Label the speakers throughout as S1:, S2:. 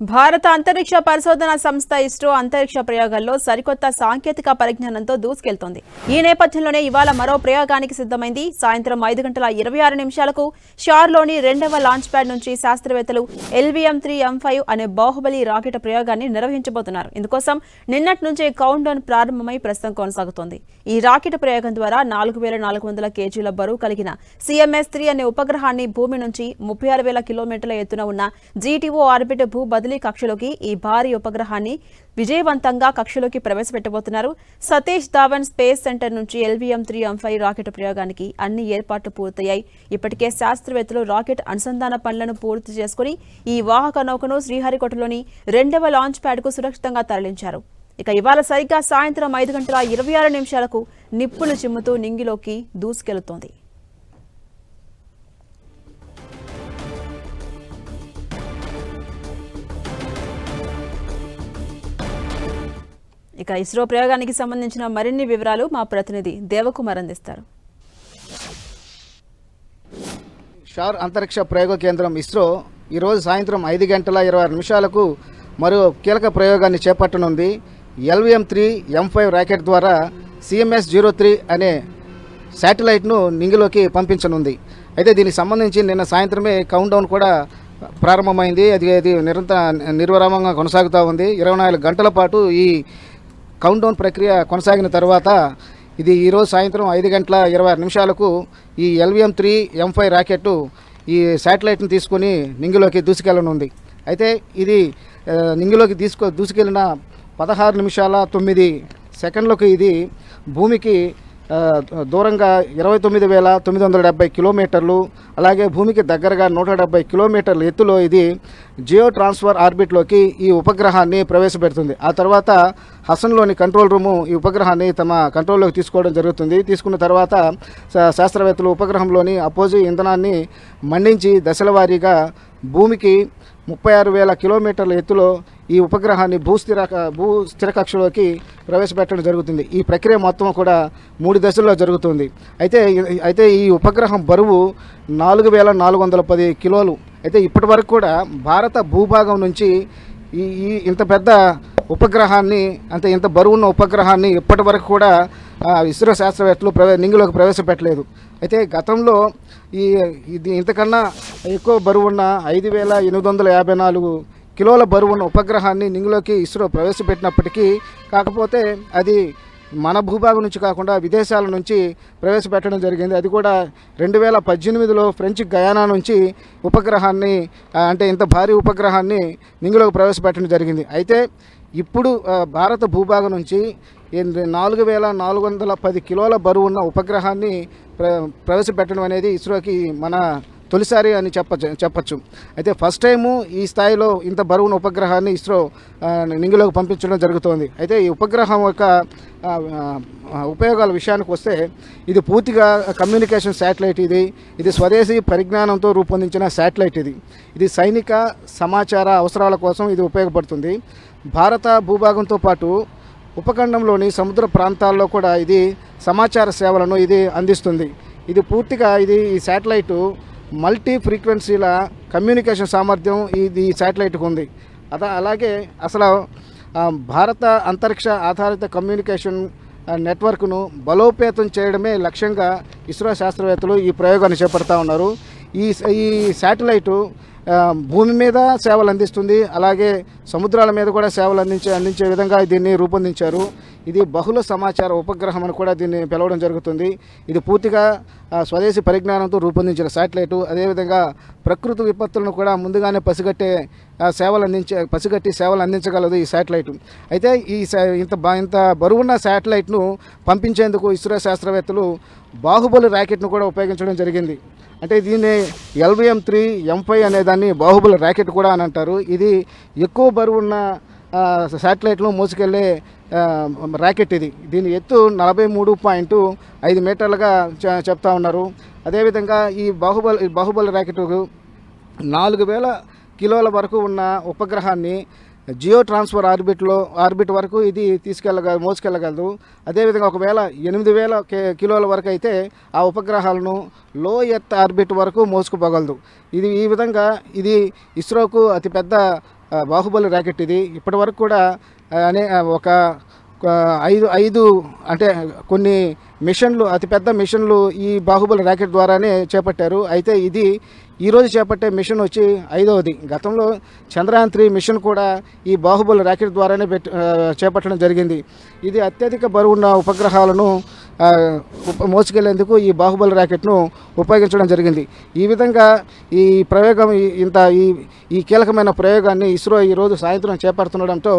S1: భారత అంతరిక్ష పరిశోధన సంస్థ ఇస్రో అంతరిక్ష ప్రయోగాల్లో సరికొత్త సాంకేతిక పరిజ్ఞానంతో దూసుకెళ్తోంది. ఈ నేపథ్యంలోనే ఇవాళ మరో ప్రయోగానికి సిద్ధమైంది. సాయంత్రం ఐదు గంటల ఇరవై ఆరు నిమిషాలకు షార్లోని రెండవ లాంచ్ ప్యాడ్ నుంచి శాస్త్రవేత్తలు ఎల్వీఎం త్రీ ఎం ఫైవ్ అనే బాహుబలి రాకెట్ ప్రయోగాన్ని నిర్వహించబోతున్నారు. ఇందుకోసం నిన్నటి నుంచే కౌంట్ డౌన్ ప్రారంభమై ప్రస్తుతం కొనసాగుతోంది. ఈ రాకెట్ ప్రయోగం ద్వారా నాలుగు వేల నాలుగు వందల కేజీల బరువు కలిగిన సిఎంఎస్ త్రీ అనే ఉపగ్రహాన్ని భూమి నుంచి ముప్పై ఆరు వేల కిలోమీటర్ల ఎత్తున ఉన్న జీటీఓ ఆర్బిట్ భూ బదిలీ కక్షలోకి ఈ భారీ ఉపగ్రహాన్ని విజయవంతంగా కక్షలోకి ప్రవేశపెట్టబోతున్నారు. సతీష్ ధావన్ స్పేస్ సెంటర్ నుంచి LVM three M five rocket ప్రయోగానికి అన్ని ఏర్పాట్లు పూర్తయ్యాయి. ఇప్పటికే శాస్త్రవేత్తలు రాకెట్ అనుసంధాన పనులను పూర్తి చేసుకుని ఈ వాహక నౌకను శ్రీహరికోటలోని రెండవ లాంచ్ ప్యాడ్కు సురక్షితంగా తరలించారు. ఇక ఇవాళ సరిగ్గా సాయంత్రం ఐదు గంటల ఇరవై ఆరు నిమిషాలకు నిప్పులు చిమ్ముతూ నింగిలోకి దూసుకెళుతోంది. ఇక ఇస్రో ప్రయోగానికి సంబంధించిన మరిన్ని వివరాలు మా ప్రతినిధి దేవకుమార్ అందిస్తారు.
S2: షార్ అంతరిక్ష ప్రయోగ కేంద్రం ఇస్రో ఈరోజు సాయంత్రం ఐదు గంటల ఇరవై నిమిషాలకు మరో కీలక ప్రయోగాన్ని చేపట్టనుంది. LVM three M five rocket ద్వారా సిఎంఎస్ జీరో త్రీ అనే శాటిలైట్ను నింగిలోకి పంపించనుంది. అయితే దీనికి సంబంధించి నిన్న సాయంత్రమే కౌంట్ డౌన్ కూడా ప్రారంభమైంది. అది అది నిరంతర నిర్విరామంగా కొనసాగుతూ ఉంది. ఇరవై నాలుగు గంటల పాటు ఈ కౌంట్ డౌన్ ప్రక్రియ కొనసాగిన తర్వాత ఇది ఈరోజు సాయంత్రం ఐదు గంటల ఇరవై ఆరు నిమిషాలకు ఈ LVM three M five rocket ఈ శాటిలైట్ని తీసుకొని నింగిలోకి దూసుకెళ్ళనుంది. అయితే ఇది నింగిలోకి తీసుకో దూసుకెళ్ళిన పదహారు నిమిషాల తొమ్మిది సెకండ్లకు ఇది భూమికి దూరంగా ఇరవై తొమ్మిది వేల తొమ్మిది వందల డెబ్బై కిలోమీటర్లు అలాగే భూమికి దగ్గరగా నూట డెబ్బై కిలోమీటర్ల ఎత్తులో ఇది జియో ట్రాన్స్ఫర్ ఆర్బిట్లోకి ఈ ఉపగ్రహాన్ని ప్రవేశపెడుతుంది. ఆ తర్వాత హసన్లోని కంట్రోల్ రూము ఈ ఉపగ్రహాన్ని తమ కంట్రోల్లోకి తీసుకోవడం జరుగుతుంది. తీసుకున్న తర్వాత శా- శాస్త్రవేత్తలు ఉపగ్రహంలోని అపోజి ఇంధనాన్ని మండించి దశల వారీగా భూమికి ముప్పై ఆరు వేల కిలోమీటర్ల ఎత్తులో ఈ ఉపగ్రహాన్ని భూస్థిర భూ స్థిర కక్షలోకి ప్రవేశపెట్టడం జరుగుతుంది. ఈ ప్రక్రియ మొత్తం కూడా మూడు దశల్లో జరుగుతుంది. అయితే అయితే ఈ ఉపగ్రహం బరువు నాలుగు వేల నాలుగు వందల పది కిలోలు. అయితే ఇప్పటి వరకు కూడా భారత భూభాగం నుంచి ఈ ఈ ఇంత పెద్ద ఉపగ్రహాన్ని అంటే ఇంత బరువున్న ఉపగ్రహాన్ని ఇప్పటి వరకు కూడా ఇస్రో శాస్త్రవేత్తలు ప్రవే నింగిలోకి ప్రవేశపెట్టలేదు. అయితే గతంలో ఈ ఇది ఇంతకన్నా ఎక్కువ బరువున్న ఐదు వేల ఎనిమిది వందల యాభై నాలుగు కిలోల బరువున్న ఉపగ్రహాన్ని నింగిలోకి ఇస్రో ప్రవేశపెట్టినప్పటికీ కాకపోతే అది మన భూభాగం నుంచి కాకుండా విదేశాల నుంచి ప్రవేశపెట్టడం జరిగింది. అది కూడా రెండు వేల పద్దెనిమిదిలో ఫ్రెంచ్ గయానా నుంచి ఉపగ్రహాన్ని అంటే ఇంత భారీ ఉపగ్రహాన్ని నింగిలోకి ప్రవేశపెట్టడం జరిగింది. అయితే ఇప్పుడు భారత భూభాగం నుంచి నాలుగు వేల నాలుగు వందల పది కిలోల బరువు ఉన్న ఉపగ్రహాన్ని ప్ర ప్రవేశపెట్టడం అనేది ఇస్రోకి మన తొలిసారి అని చెప్పచ్చు చెప్పచ్చు. అయితే ఫస్ట్ టైము ఈ స్థాయిలో ఇంత బరువున ఉపగ్రహాన్ని ఇస్రో నింగిలోకి పంపించడం జరుగుతోంది. అయితే ఈ ఉపగ్రహం యొక్క ఉపయోగాల విషయానికి వస్తే ఇది పూర్తిగా కమ్యూనికేషన్ శాటిలైట్ ఇది. ఇది స్వదేశీ పరిజ్ఞానంతో రూపొందించిన శాటిలైట్ ఇది. ఇది సైనిక సమాచార అవసరాల కోసం ఇది ఉపయోగపడుతుంది. భారత భూభాగంతో పాటు ఉపఖండంలోని సముద్ర ప్రాంతాల్లో కూడా ఇది సమాచార సేవలను ఇది అందిస్తుంది. ఇది పూర్తిగా ఇది ఈ శాటిలైటు మల్టీ ఫ్రీక్వెన్సీల కమ్యూనికేషన్ సామర్థ్యం ఇది ఈ శాటిలైట్కు ఉంది. అదా అలాగే అసలు భారత అంతరిక్ష ఆధారిత కమ్యూనికేషన్ నెట్వర్క్ను బలోపేతం చేయడమే లక్ష్యంగా ఇస్రో శాస్త్రవేత్తలు ఈ ప్రయోగాన్ని చేపడతా ఉన్నారు. ఈ ఈ శాటిలైటు భూమి మీద సేవలు అందిస్తుంది. అలాగే సముద్రాల మీద కూడా సేవలు అందించే అందించే విధంగా దీన్ని రూపొందించారు. ఇది బహుళ సమాచార ఉపగ్రహం అని కూడా దీన్ని పిలవడం జరుగుతుంది. ఇది పూర్తిగా స్వదేశీ పరిజ్ఞానంతో రూపొందించిన శాటిలైటు. అదేవిధంగా ప్రకృతి విపత్తులను కూడా ముందుగానే పసిగట్టే సేవలు అందించే పసిగట్టి సేవలు అందించగలదు ఈ శాటిలైట్. అయితే ఈ ఇంత బా ఇంత బరువున్న శాటిలైట్ను పంపించేందుకు ఇస్రో శాస్త్రవేత్తలు బాహుబలి ర్యాకెట్ను కూడా ఉపయోగించడం జరిగింది. అంటే దీన్ని ఎల్విఎం త్రీ ఎం ఫైవ్ అనే దాన్ని బాహుబలి ర్యాకెట్ కూడా అని అంటారు. ఇది ఎక్కువ బరువున్న ఆ, మోసుకెళ్ళే ర్యాకెట్ ఇది. దీని ఎత్తు నలభై మూడు పాయింట్ ఐదు మీటర్లుగా చెప్తా ఉన్నారు. అదేవిధంగా ఈ బాహుబలి బాహుబలి ర్యాకెట్ నాలుగు వేల కిలోల వరకు ఉన్న ఉపగ్రహాన్ని జియో ట్రాన్స్ఫర్ ఆర్బిట్లో ఆర్బిట్ వరకు ఇది తీసుకెళ్ళగ మోసుకెళ్ళగలదు. అదేవిధంగా ఒకవేళ ఎనిమిది వేల కిలోల వరకు అయితే ఆ ఉపగ్రహాలను లో ఎర్త్ ఆర్బిట్ వరకు మోసుకుపోగలదు. ఇది ఈ విధంగా ఇది ఇస్రోకు అతిపెద్ద బాహుబలి ర్యాకెట్ ఇది. ఇప్పటి వరకు కూడా అనే ఒక ఐదు ఐదు అంటే కొన్ని మిషన్లు అతిపెద్ద మిషన్లు ఈ బాహుబలి ర్యాకెట్ ద్వారానే చేపట్టారు. అయితే ఇది ఈరోజు చేపట్టే మిషన్ వచ్చి ఐదవది. గతంలో చంద్రయాన్ త్రీ మిషన్ కూడా ఈ బాహుబలి ర్యాకెట్ ద్వారానే పెట్ చేపట్టడం జరిగింది. ఇది అత్యధిక బరువున్న ఉపగ్రహాలను మోసుకెళ్ళేందుకు ఈ బాహుబలి ర్యాకెట్ను ఉపయోగించడం జరిగింది. ఈ విధంగా ఈ ప్రయోగం ఇంత ఈ ఈ కీలకమైన ప్రయోగాన్ని ఇస్రో ఈరోజు సాయంత్రం చేపడుతుండడంతో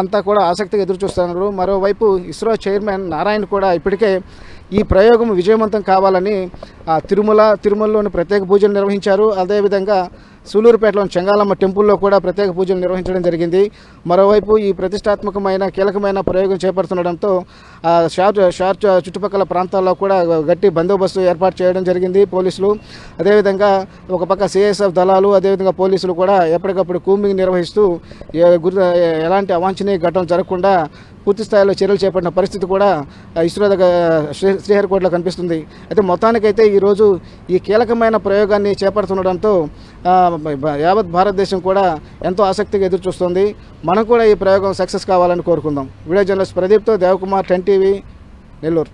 S2: అంతా కూడా ఆసక్తిగా ఎదురు చూస్తున్నారు మరోవైపు ఇస్రో చైర్మన్ నారాయణ కూడా ఇప్పటికే ఈ ప్రయోగం విజయవంతం కావాలని ఆ, తిరుమల తిరుమలలోని ప్రత్యేక పూజలు నిర్వహించారు. అదేవిధంగా సూలూరుపేటలోని చెంగాలమ్మ టెంపుల్లో కూడా ప్రత్యేక పూజలు నిర్వహించడం జరిగింది. మరోవైపు ఈ ప్రతిష్టాత్మకమైన కీలకమైన ప్రయోగం చేపడుతుండడంతో షార్ షార్ చుట్టుపక్కల ప్రాంతాల్లో కూడా గట్టి బందోబస్తు ఏర్పాటు చేయడం జరిగింది పోలీసులు. అదేవిధంగా ఒక పక్క సిఎస్ఎఫ్ దళాలు అదేవిధంగా పోలీసులు కూడా ఎప్పటికప్పుడు కూంబింగ్ నిర్వహిస్తూ గురి ఎలాంటి అవాంఛనీయ ఘటన జరగకుండా పూర్తి స్థాయిలో చర్యలు చేపట్టిన పరిస్థితి కూడా ఇస్రో దగ్గర శ్రీ- శ్రీహరికోటలో కనిపిస్తుంది. అయితే మొత్తానికైతే ఈరోజు ఈ కీలకమైన ప్రయోగాన్ని చేపడుతుండడంతో యావత్ భారతదేశం కూడా ఎంతో ఆసక్తిగా ఎదురు చూస్తుంది మనం కూడా ఈ ప్రయోగం సక్సెస్ కావాలని కోరుకుందాం. వీడియో జర్నలిస్ట్ ప్రదీప్తో దేవకుమార్ టెన్ టీవీ నెల్లూరు.